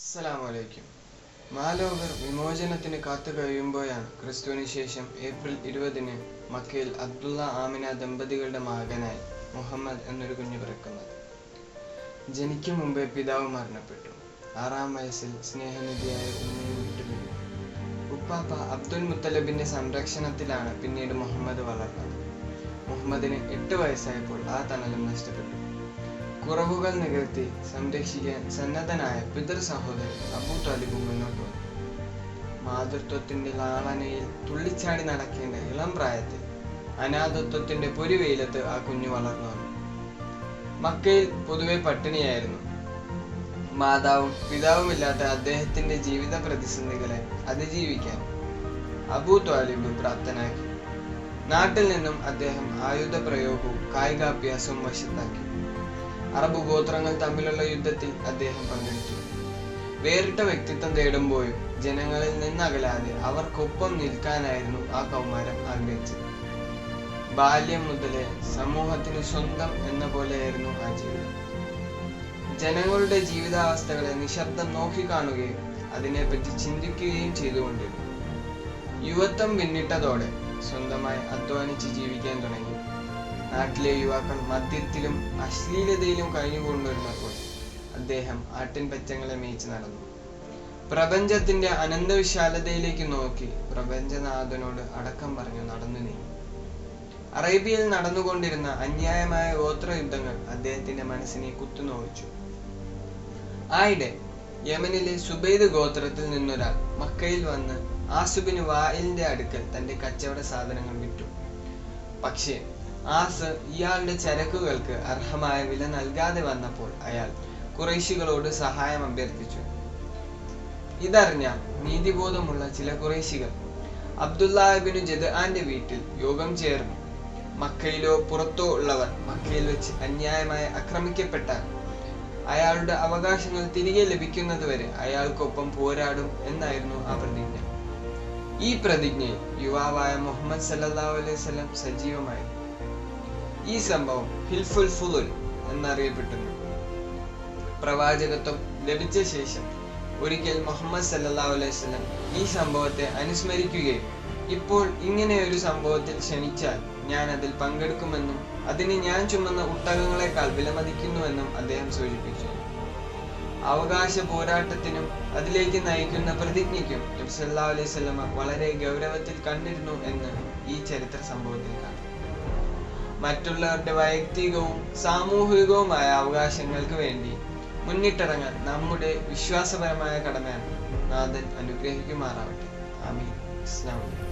അലൈക്കും മാലോകർ വിമോചനത്തിന് കാത്തു കഴിയുമ്പോഴാണ് ക്രിസ്തുവിന് ശേഷം ഏപ്രിൽ ഇരുപതിന് മക്കയിൽ അബ്ദുള്ള ആമിന ദമ്പതികളുടെ മകനായി മുഹമ്മദ് എന്നൊരു കുഞ്ഞു പിറക്കുന്നത്. ജനിക്കും മുമ്പേ പിതാവ് മരണപ്പെട്ടു. ആറാം വയസ്സിൽ സ്നേഹനിധിയായ ഉമ്മയെ വിട്ടുപിരിഞ്ഞു ഉപ്പാപ്പ അബ്ദുൽ മുത്തലബിന്റെ സംരക്ഷണത്തിലാണ് പിന്നീട് മുഹമ്മദ് വളർന്നത്. മുഹമ്മദിന് എട്ട് വയസ്സായപ്പോൾ ആ തണലും നഷ്ടപ്പെട്ടു. കുറവുകൾ നികത്തി സംരക്ഷിക്കാൻ സന്നദ്ധനായ പിതൃ സഹോദരൻ അബൂ താലിബ് മുന്നോട്ട് വന്നു. മാതൃത്വത്തിന്റെ ലാളനയിൽ തുള്ളിച്ചാടി നടക്കേണ്ട ഇളം പ്രായത്തിൽ അനാഥത്വത്തിന്റെ പൊരുവെയിലത്ത് ആ കുഞ്ഞു വളർന്നു വന്നു. മക്കയിൽ പൊതുവെ പട്ടിണിയായിരുന്നു. മാതാവും പിതാവുമില്ലാത്ത അദ്ദേഹത്തിന്റെ ജീവിത പ്രതിസന്ധികളെ അതിജീവിക്കാൻ അബൂ ത്വാലിബ് പ്രാപ്തനാക്കി. നാട്ടിൽ നിന്നും അദ്ദേഹം ആയുധ പ്രയോഗവും കായികാഭ്യാസവും വശത്താക്കി. അറബ് ഗോത്രങ്ങൾ തമ്മിലുള്ള യുദ്ധത്തിൽ അദ്ദേഹം പങ്കെടുത്തു. വേറിട്ട വ്യക്തിത്വം തേടുമ്പോഴും ജനങ്ങളിൽ നിന്നകലാതെ അവർക്കൊപ്പം നിൽക്കാനായിരുന്നു ആ കൗമാരം ആഗ്രഹിച്ചത്. ബാല്യം മുതലേ സമൂഹത്തിന് സ്വന്തം എന്ന പോലെയായിരുന്നു ആ ജീവിതം. ജനങ്ങളുടെ ജീവിതാവസ്ഥകളെ നിശബ്ദം നോക്കിക്കാണുകയും അതിനെപ്പറ്റി ചിന്തിക്കുകയും ചെയ്തുകൊണ്ടിരുന്നു. യുവത്വം പിന്നിട്ടതോടെ സ്വന്തമായി അധ്വാനിച്ച് ജീവിക്കാൻ തുടങ്ങി. നാട്ടിലെ യുവാക്കൾ മദ്യത്തിലും അശ്ലീലതയിലും കഴിഞ്ഞുകൊണ്ടിരുന്നപ്പോൾ അദ്ദേഹം ആട്ടിൻ പച്ചങ്ങളെ മേയിച്ച് നടന്നു. പ്രപഞ്ചത്തിന്റെ അനന്തവിശാലതയിലേക്ക് നോക്കി പ്രപഞ്ചനാഥനോട് അടക്കം പറഞ്ഞു നടന്നു നീങ്ങി അറേബ്യയിൽ നടന്നുകൊണ്ടിരുന്ന അന്യായമായ ഗോത്ര യുദ്ധങ്ങൾ അദ്ദേഹത്തിന്റെ മനസ്സിനെ കുത്തുനോവിച്ചു. ആയിടെ യമനിലെ സുബൈദ് ഗോത്രത്തിൽ നിന്നൊരാൾ മക്കയിൽ വന്ന് ആസുബിന് വായിലിന്റെ അടുക്കൽ തന്റെ കച്ചവട സാധനങ്ങൾ വിറ്റു. പക്ഷേ ആസ് ഇയാളുടെ ചരക്കുകൾക്ക് അർഹമായ വില നൽകാതെ വന്നപ്പോൾ അയാൾ കുറേശികളോട് സഹായം അഭ്യർത്ഥിച്ചു. ഇതറിഞ്ഞ നീതിബോധമുള്ള ചില കുറേശികൾ അബ്ദുല്ലാഹിബിനു ജദ്ആന്റെ വീട്ടിൽ യോഗം ചേർന്നു. മക്കയിലോ പുറത്തോ ഉള്ളവർ മക്കയിൽ വെച്ച് അന്യായമായി ആക്രമിക്കപ്പെട്ടാൽ അയാളുടെ അവകാശങ്ങൾ തിരികെ ലഭിക്കുന്നതുവരെ അയാൾക്കൊപ്പം പോരാടും എന്നായിരുന്നു ആ പ്രതിജ്ഞ. ഈ പ്രതിജ്ഞയിൽ യുവാവായ മുഹമ്മദ് സല്ലാ അലൈഹി സ്വലം സജീവമായി ഈ സംഭവം ഹിൽഫുൽ ഫുലുൽ എന്നറിയപ്പെട്ടിരുന്നു. പ്രവാചകത്വം ലഭിച്ച ശേഷം ഒരിക്കൽ മുഹമ്മദ് സല്ലാ അലൈഹി വസല്ലം ഈ സംഭവത്തെ അനുസ്മരിക്കുകയും ഇപ്പോൾ ഇങ്ങനെ ഒരു സംഭവത്തിൽ ക്ഷണിച്ചാൽ ഞാൻ അതിൽ പങ്കെടുക്കുമെന്നും അതിന് ഞാൻ ചുമന്ന ഒട്ടകങ്ങളെക്കാൾ വിലമതിക്കുന്നുവെന്നും അദ്ദേഹം സൂചിപ്പിച്ചു. അവകാശ പോരാട്ടത്തിനും അതിലേക്ക് നയിക്കുന്ന പ്രതിജ്ഞയ്ക്കും നബ്സല്ലാ വസല്ലമ വളരെ ഗൗരവത്തിൽ കണ്ടിരുന്നു എന്ന് ഈ ചരിത്ര സംഭവത്തിൽ കാണാം. മറ്റുള്ളവരുടെ വൈയക്തികവും സാമൂഹികവുമായ അവകാശങ്ങൾക്ക് വേണ്ടി മുന്നിട്ടിറങ്ങാൻ നമ്മുടെ വിശ്വാസപരമായ കടമയാണ് നാഥൻ അനുഗ്രഹിക്കുമാറാവട്ടെ. ആമീൻ. അലൈക്കും.